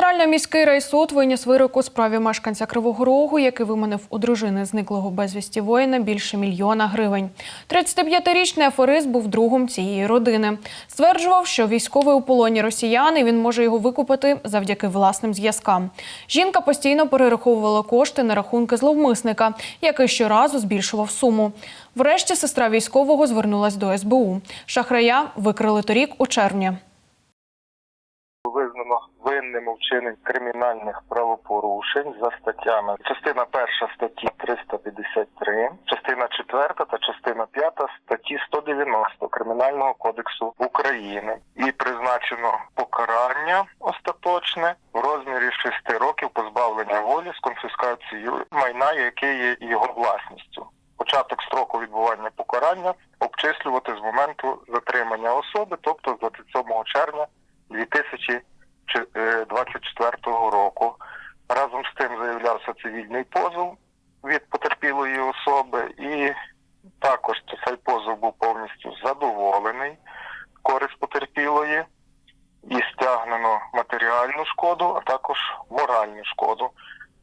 Центрально-міський райсуд виніс вирок у справі мешканця Кривого Рогу, який виманив у дружини зниклого безвісті воїна більше мільйона гривень. 35-річний аферист був другом цієї родини. Стверджував, що військовий у полоні росіян і він може його викупити завдяки власним зв'язкам. Жінка постійно перераховувала кошти на рахунки зловмисника, який щоразу збільшував суму. Врешті сестра військового звернулась до СБУ. Шахрая викрили торік у червні. Визнано винним у кримінальних правопорушень за статтями частина перша статті 353, частина четверта та частина п'ята статті 190 Кримінального кодексу України і призначено покарання остаточне в розмірі 6 років позбавлення волі з конфіскацією майна, яке є його власністю. Початок строку відбування покарання обчислювати з моменту затримання особи, тобто з 27 червня 2024 року. Разом з тим заявлявся цивільний позов від потерпілої особи, і також цей позов був повністю задоволений користь потерпілої і стягнено матеріальну шкоду, а також моральну шкоду.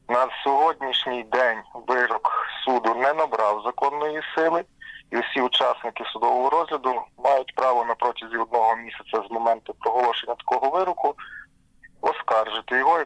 На сьогоднішній день вирок суду не набрав законної сили, і всі учасники судового розгляду мають право на протязі одного місяця з моменту проголошення такого вироку оскаржити його.